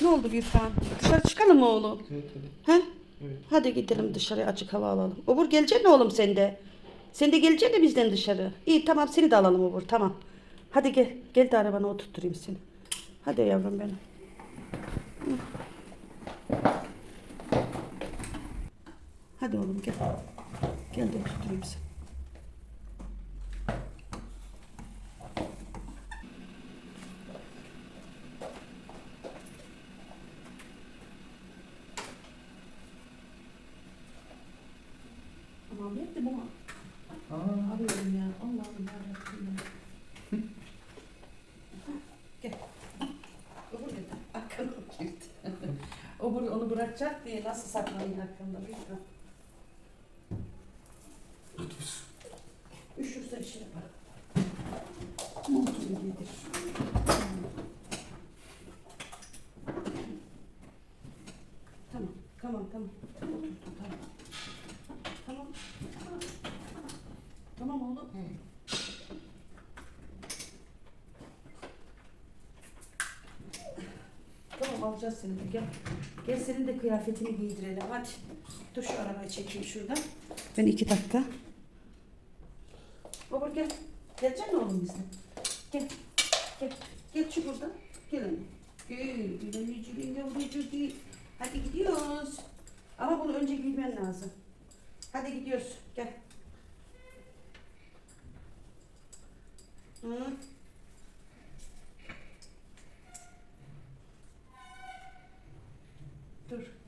Ne oldu Birkan? Dışarı çıkalım mı oğlum? Evet hadi. He? Hadi gidelim dışarıya açık hava alalım. Obur gelecek mi oğlum sen de? Sen de gelecek mi bizden dışarı? İyi tamam seni de alalım Obur tamam. Hadi gel. Gel de arabana oturtturayım seni. Hadi yavrum benim. Hadi oğlum gel. Gel de oturtturayım seni. Aman nerede bu? Aa, Arıyorum ya. Allah'ım yarabbim ya. Gel. Obur dedi. Arkana girdi. Obur onu bırakacak diye nasıl saklanıyor arkamda bilmiyorum. Üşürse şey yapar. Montunu giydir. Tamam, tamam, tamam. Tamam. Tamam. Tamam oğlum. Tamam alacağız seni de gel. Gel senin de kıyafetini giydirelim hadi. Dur şu arabayı çekeyim şuradan. Ben iki dakika. Baba gel. Gelecek mi oğlum bizle? Gel. Gel. Gel çık buradan. Gel anne. Gel. Anneciğim yavrucuğum gel. Hadi gidiyoruz. Ama bunu önce giymen lazım. Hadi gidiyoruz. Gel. Hı.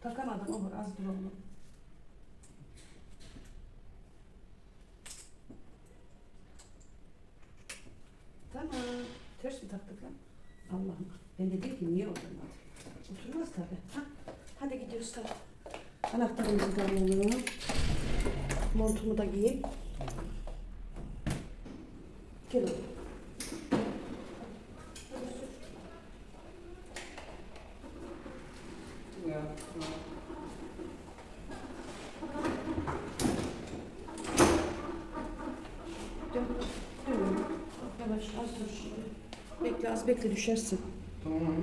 Takamadım olur, az dur oğlum. Tamam, ters mi taktık lan? Allah'ım, ben de dedim ki niye oturmadı? Oturmaz tabii. Ha? Hadi gidiyoruz tamam. Anahtarımızı da alalım. Montumu da giyeyim. Gel oğlum. ya. Dön, dön. Yavaş, az dur şimdi. Bekle, az bekle düşersin. Tamam anne.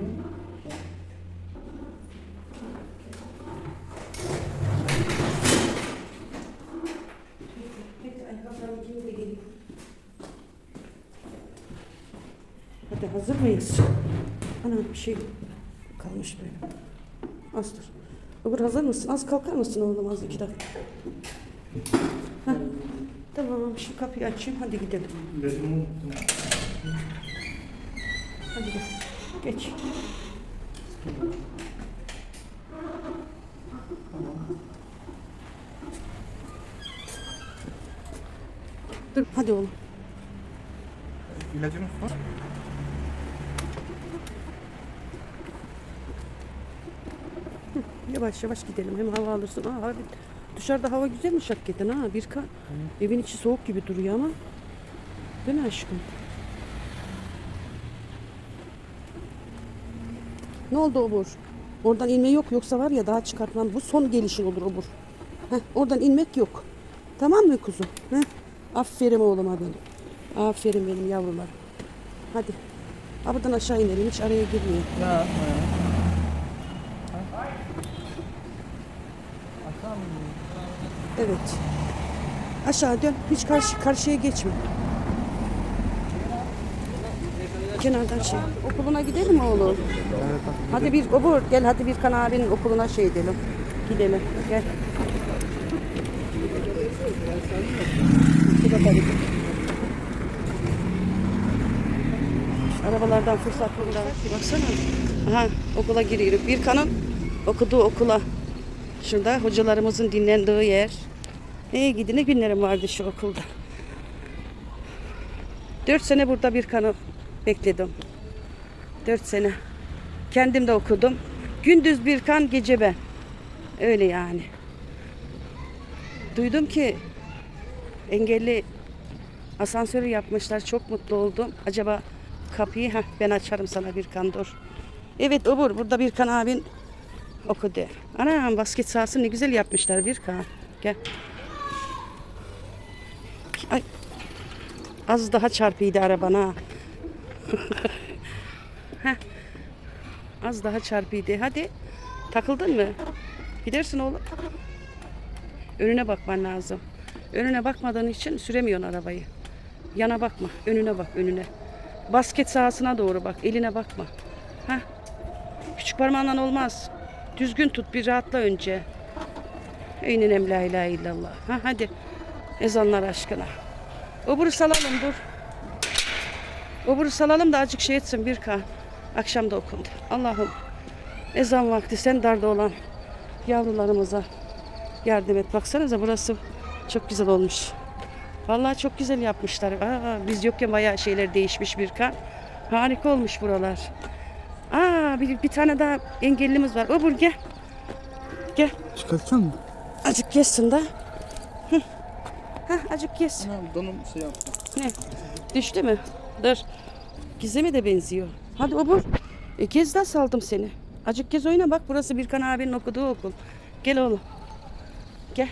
Hadi hazır mıyız? Ana bir şey kalmış böyle. Az dur. Öbür hazır mısın? Az kalkar mısın oğlum az iki dakika? Heh. Tamam şu kapıyı açayım hadi gidelim. Unuttum. Hadi gel. Geç. Dur hadi oğlum. İlacınız var. Yavaş yavaş gidelim hem hava alırsın. Aa, abi, dışarıda hava güzelmiş hakikaten ha. Bir ka evin içi soğuk gibi duruyor ama. Değil mi aşkım? Ne oldu Obur? Oradan inme yok yoksa var ya daha çıkartmam. Bu son gelişin olur Obur. Heh, oradan inmek yok. Tamam mı kuzum? Heh. Aferin oğluma benim. Aferin benim yavrularım. Hadi. Ha buradan aşağı inelim hiç araya girmeyin. Ya ya. Aşağı mı? Evet. Aşağı dön. Hiç karşı karşıya geçme. Kenardan şey. Okuluna gidelim mi oğlum? Evet. Hadi bir obur gel hadi bir kan abinin okuluna şey edelim. Gidelim. Gel. Arabalardan fırsat buldular. Baksana. Aha okula giriyoruz. Bir kanın okuduğu okula. Şurada hocalarımızın dinlendiği yer. İyi gidine günlerim vardı şu okulda. Dört sene burada bir kanı bekledim. Dört sene. Kendim de okudum. Gündüz bir kan, gece ben. Öyle yani. Duydum ki engelli asansörü yapmışlar. Çok mutlu oldum. Acaba kapıyı heh, ben açarım sana bir kan dur. Evet Obur burada bir kan abin okudu. Anam basket sahası ne güzel yapmışlar bir kan. Gel. Ay. Az daha çarpıydı arabana. Heh. Az daha çarpıydı. Hadi. Takıldın mı? Gidersin oğlum. Önüne bakman lazım. Önüne bakmadığın için süremiyorsun arabayı. Yana bakma. Önüne bak önüne. Basket sahasına doğru bak. Eline bakma. Heh. Küçük parmağınla olmaz. Düzgün tut bir rahatla önce. Ey ninem la illallah. Ha, hadi. Ezanlar aşkına. Oburu salalım dur. Oburu salalım da azıcık şey etsin bir kan. Akşam da okundu. Allah'ım ezan vakti sen darda olan yavrularımıza yardım et. Baksanıza burası çok güzel olmuş. Vallahi çok güzel yapmışlar. Aa, biz yokken bayağı şeyler değişmiş bir kan. Harika olmuş buralar. Aa bir, bir tane daha engellimiz var. Obur gel. Gel. Çıkartsan mı? Acık yesin de. Hı. Hah acık. Ha, donum şey yaptı. Ne? Düştü mü? Dur. Gizem'e de benziyor. Hadi obur. E, gezden saldım seni. Acık gez oyna bak. Burası Birkan abinin okuduğu okul. Gel oğlum. Gel.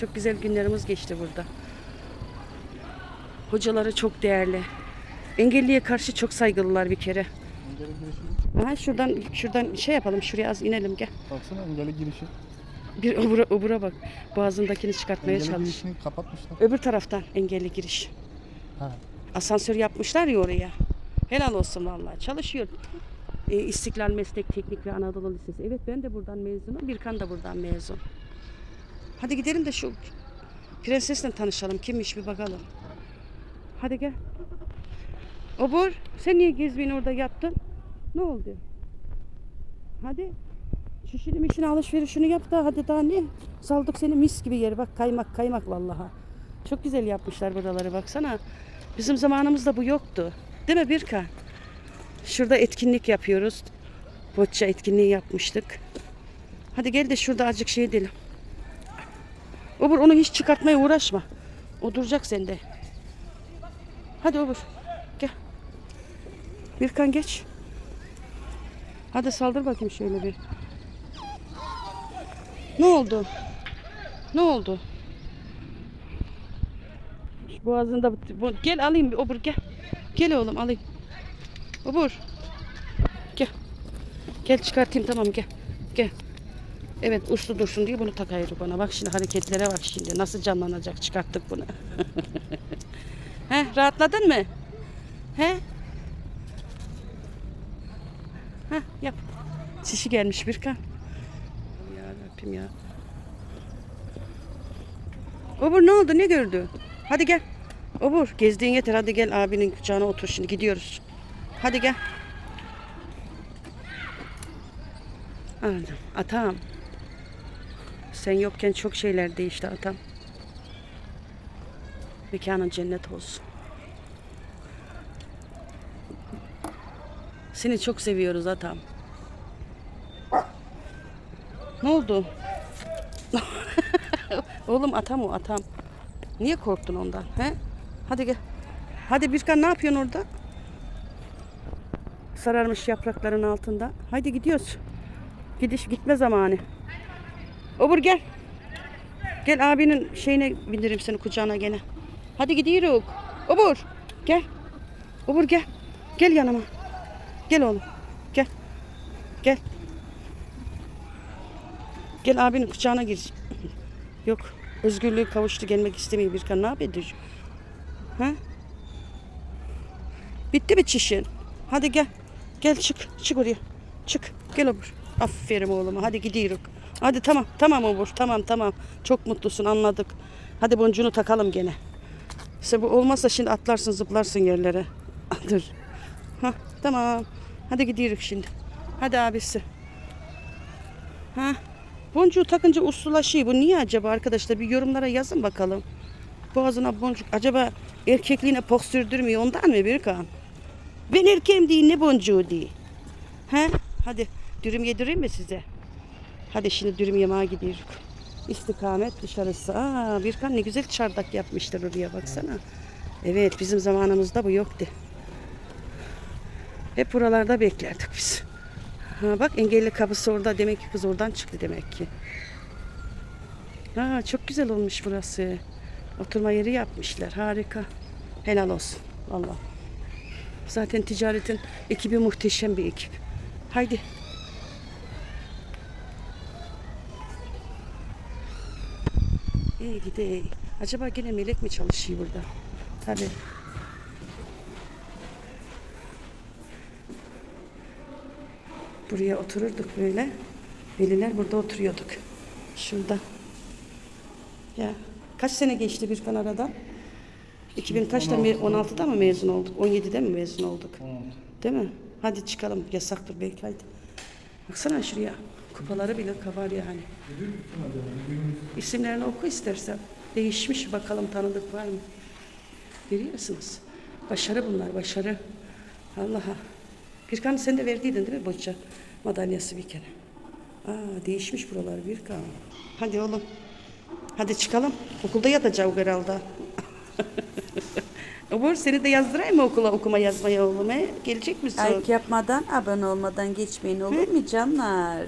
Çok güzel günlerimiz geçti burada. Hocaları çok değerli. Engelliye karşı çok saygılılar bir kere. Engelli girişi. Aha şuradan şuradan şey yapalım. Şuraya az inelim gel. Baksana engelli girişi. Bir obura, obura bak. Boğazındakini çıkartmaya Engelli çalış. girişini kapatmışlar. Öbür taraftan engelli giriş. Ha. Asansör yapmışlar ya oraya. Helal olsun vallahi. Çalışıyor. Ee, İstiklal Meslek Teknik ve Anadolu Lisesi. Evet ben de buradan mezunum. Birkan da buradan mezun. Hadi gidelim de şu prensesle tanışalım. Kimmiş bir bakalım. Hadi gel. Obur sen niye gezmeyin orada yattın? Ne oldu? Hadi. Şişini mişini alışverişini yap da hadi daha ne? Saldık seni mis gibi yeri bak kaymak kaymak vallaha. Çok güzel yapmışlar buraları baksana. Bizim zamanımızda bu yoktu. Değil mi Birkan? Şurada etkinlik yapıyoruz. Bocça etkinliği yapmıştık. Hadi gel de şurada azıcık şey edelim. Obur onu hiç çıkartmaya uğraşma. O duracak sende. Hadi Obur. Birkan geç. Hadi saldır bakayım şöyle bir. Ne oldu? Ne oldu? Boğazında bu, gel alayım bir obur gel. Gel oğlum alayım. Obur. Gel. Gel çıkartayım tamam gel. Gel. Evet uçlu dursun diye bunu takayır bana. Bak şimdi hareketlere bak şimdi. Nasıl canlanacak çıkarttık bunu. He rahatladın mı? He? Heh yap. Çişi gelmiş bir kan. Ya Rabbim ya. Obur ne oldu ne gördü? Hadi gel. Obur gezdiğin yeter hadi gel abinin kucağına otur şimdi gidiyoruz. Hadi gel. Anam, atam. Sen yokken çok şeyler değişti atam. Mekanın cennet olsun. Seni çok seviyoruz atam. Ne oldu? Oğlum atam o atam. Niye korktun ondan? He? Hadi gel. Hadi Birkan ne yapıyorsun orada? Sararmış yaprakların altında. Haydi gidiyoruz. Gidiş gitme zamanı. Obur gel. Gel abinin şeyine bindireyim seni kucağına gene. Hadi gidiyoruz. Obur gel. Obur gel. Gel yanıma. Gel oğlum. Gel. Gel. Gel abinin kucağına gir. Yok. Özgürlüğü kavuştu gelmek istemiyor Birkan. Ne yapıyor? Ha? Bitti mi çişin? Hadi gel. Gel çık. Çık oraya. Çık. Gel obur. Aferin oğluma. Hadi gidiyoruz. Hadi tamam. Tamam obur. Tamam tamam. Çok mutlusun anladık. Hadi boncuğunu takalım gene. Sen bu olmazsa şimdi atlarsın zıplarsın yerlere. Dur. Ha, tamam. Hadi gidiyoruz şimdi. Hadi abisi. Ha. Boncuğu takınca uslulaşıyor. Bu niye acaba arkadaşlar? Bir yorumlara yazın bakalım. Boğazına boncuk. Acaba erkekliğine pok sürdürmüyor ondan mı Birkan? Ben erkeğim değil ne boncuğu değil. He? Hadi dürüm yedireyim mi size? Hadi şimdi dürüm yemeğe gidiyoruz. İstikamet dışarısı. Aa, Birkan ne güzel çardak yapmışlar oraya baksana. Evet bizim zamanımızda bu yoktu. Hep buralarda beklerdik biz. Ha, bak engelli kapısı orada. Demek ki kız oradan çıktı demek ki. Ha, çok güzel olmuş burası. Oturma yeri yapmışlar. Harika. Helal olsun. Vallahi. Zaten ticaretin ekibi muhteşem bir ekip. Haydi. İyi gide. Acaba gene melek mi çalışıyor burada? Hadi. Buraya otururduk böyle. Veliler burada oturuyorduk. Şurada. Ya kaç sene geçti bir arada? 2000 kaçta me- 16'da mı mezun olduk? 17'de mi mezun olduk? Değil mi? Hadi çıkalım. Yasaktır belki haydi. Baksana şuraya. Kupaları bile kavar yani. İsimlerini oku istersen. Değişmiş bakalım tanıdık var mı? Görüyorsunuz. Başarı bunlar başarı. Allah'a. Birkan sen de verdiydin değil mi boça madalyası bir kere? Aa değişmiş buralar Birkan. Hadi oğlum. Hadi çıkalım. Okulda yatacağım herhalde. Umur seni de yazdırayım mı okula okuma yazmaya oğlum he? Gelecek misin? Like yapmadan, abone olmadan geçmeyin olur mu canlar?